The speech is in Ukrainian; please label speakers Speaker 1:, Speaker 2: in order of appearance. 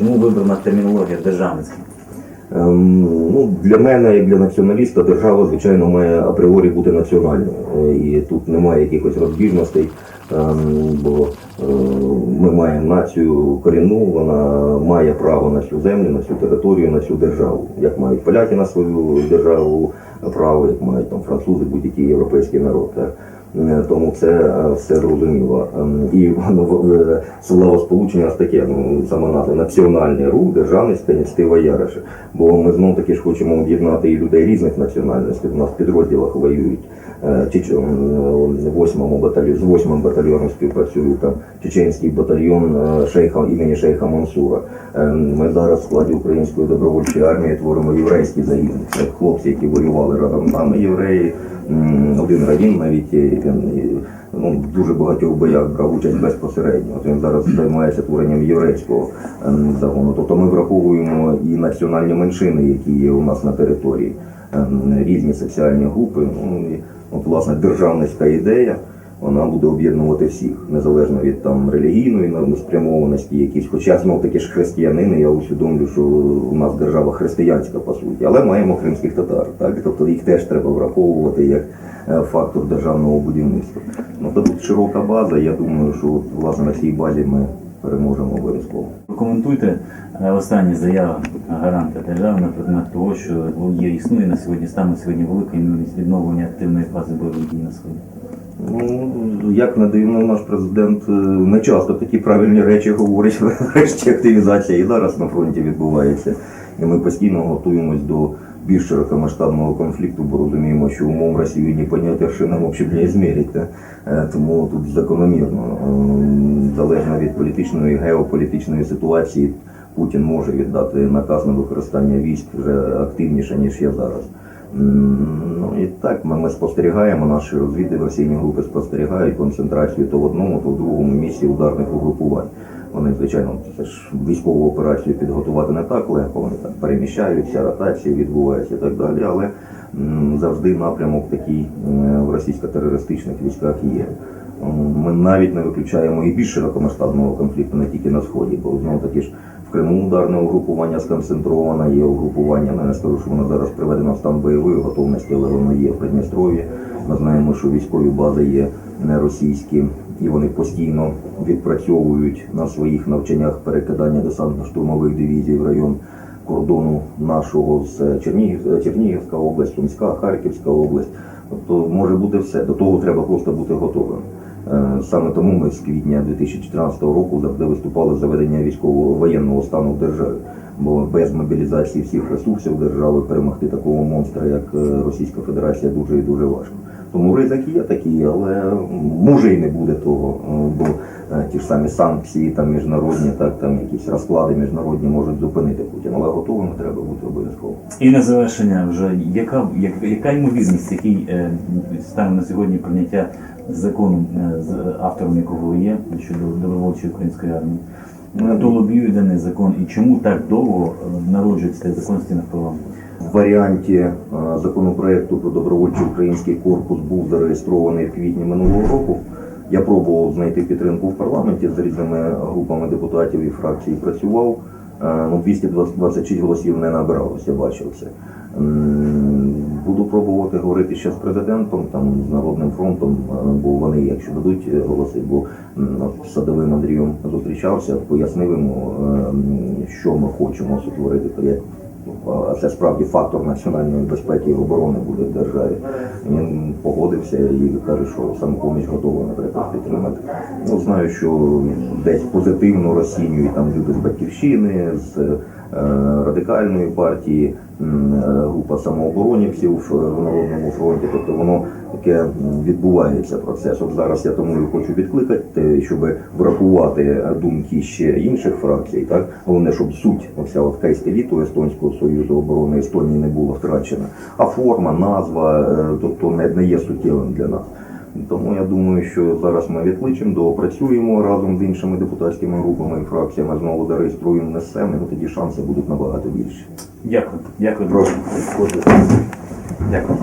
Speaker 1: Чому вибрана термінологія державницька?
Speaker 2: Ем, Ну, для мене, як для націоналіста, держава, звичайно, має апріорі бути національною. Е, І тут немає якихось розбіжностей, ем, бо е, ми маємо націю корінну, вона має право на цю землю, на цю територію, на цю державу. Як мають поляки на свою державу право, як мають там французи, будь-який європейський народ. Так? Е, Тому це е, все зрозуміло. Ем, І воно е, словосполучення нас таке, ну саме назва національний рух, державницька ініціатива Яриша. Бо ми знов таки ж хочемо об'єднати і людей різних національностей. У нас в підрозділах воюють. е, Чеч... м, в восьмому батальйоні з восьмим батальйоном співпрацює там чеченський батальйон шейха імені шейха Мансура. Е, Ми зараз в складі української добровольчої армії творимо єврейський загін. Це хлопці, які воювали разом з нами, євреї. Один равін навіть і, ну, дуже багатьох боях брав участь безпосередньо. От він зараз займається творенням єврейського ем, загону. Тобто ми враховуємо і національні меншини, які є у нас на території, ем, різні соціальні групи. Ну, от, власне, державницька ідея. Вона буде об'єднувати всіх, незалежно від там релігійної спрямованості, якісь, хоча знов таки ж християнини, я усвідомлю, що у нас держава християнська по суті, але маємо кримських татар, так тобто їх теж треба враховувати як е, фактор державного будівництва. Ну то тут широка база. Я думаю, що от, власне на цій базі ми переможемо обов'язково.
Speaker 1: Прокоментуйте е, останні заяви гаранта держави на предмет того, що є існує на сьогодні стане сьогодні велика ймовірність відновлення активної фази бойових дій на сході.
Speaker 2: Ну, як не дивно, наш президент е, не часто такі правильні речі говорить. Врешті активізація і зараз на фронті відбувається. І ми постійно готуємось до більш широкомасштабного конфлікту, бо розуміємо, що умов Росії не понять аршином взагалі не змірять. та. Е, Тому тут закономірно, е, залежно від політичної і геополітичної ситуації, Путін може віддати наказ на використання військ вже активніше, ніж є зараз. Ну і так ми, ми спостерігаємо, наші розвідувальні групи спостерігають концентрацію то в одному, то в другому місці ударних угрупувань. Вони, звичайно, військову операцію підготувати не так легко, вони там переміщаються, ротації відбуваються і так далі, але завжди напрямок такий в російсько-терористичних військах є. Ми навіть не виключаємо і більш широкомасштабного конфлікту не тільки на сході, бо знову таки ж в Криму ударне угрупування сконцентроване, є угрупування. Ну, я не скажу, що воно зараз приведено в стан бойової готовності, але воно є в Придністров'ї. Ми знаємо, що військові бази є не російські, і вони постійно відпрацьовують на своїх навчаннях перекидання десантно-штурмових дивізій в район кордону нашого з Чернігів, Чернігівська область, Сумська, Харківська область. Тобто може бути все. До того треба просто бути готовим. Е, Саме тому ми з квітня 2014 року завжди виступали за ведення військового воєнного стану в державі. Бо без мобілізації всіх ресурсів держави перемогти такого монстра, як е, Російська Федерація, дуже і дуже важко. Тому ризики є такі, але може і не буде того, е, бо е, ті ж самі санкції, там міжнародні, так там якісь розклади міжнародні можуть зупинити Путіна. Але готовими треба бути обов'язково.
Speaker 1: І на завершення вже яка, як, яка ймовірність, який е, стане на сьогодні прийняття закону, е, з автором якого є щодо добровольчої української армії? Хто лобіює даний закон і чому так довго народжується цей закон стінах парламенту?
Speaker 2: В варіанті е, законопроекту про добровольчий український корпус був зареєстрований в квітні минулого року. Я пробував знайти підтримку в парламенті з різними групами депутатів і фракцій працював. Е, Ну, 226 голосів не набралося, бачив це. Буду пробувати говорити ще з президентом, там з Народним фронтом, е, бо вони, якщо дадуть голоси, бо садовим Андрієм зустрічався, пояснив йому, що ми хочемо сотворити. То я а це справді фактор національної безпеки і оборони буде в державі. Він погодився і каже, що самопоміч готова, наприклад, підтримати. Ну, знаю, що десь позитивно розцінюють там люди з батьківщини, з е, радикальної партії, е, група самооборонівців в в Народному фронті. Тобто воно таке відбувається процес. От зараз я тому і хочу відкликати, щоб врахувати думки ще інших фракцій. Так головне, щоб суть оця от кейське літо Естонського союзу оборони Естонії не була втрачена, а форма, назва, е, тобто не є суттєвим для нас. Тому я думаю, що зараз ми відкличемо, доопрацюємо разом з іншими депутатськими групами і фракціями, знову зареєструємо несемо, і тоді шанси будуть набагато більші.
Speaker 1: Дякую. Дякую.
Speaker 2: Прошу.
Speaker 1: Дякую.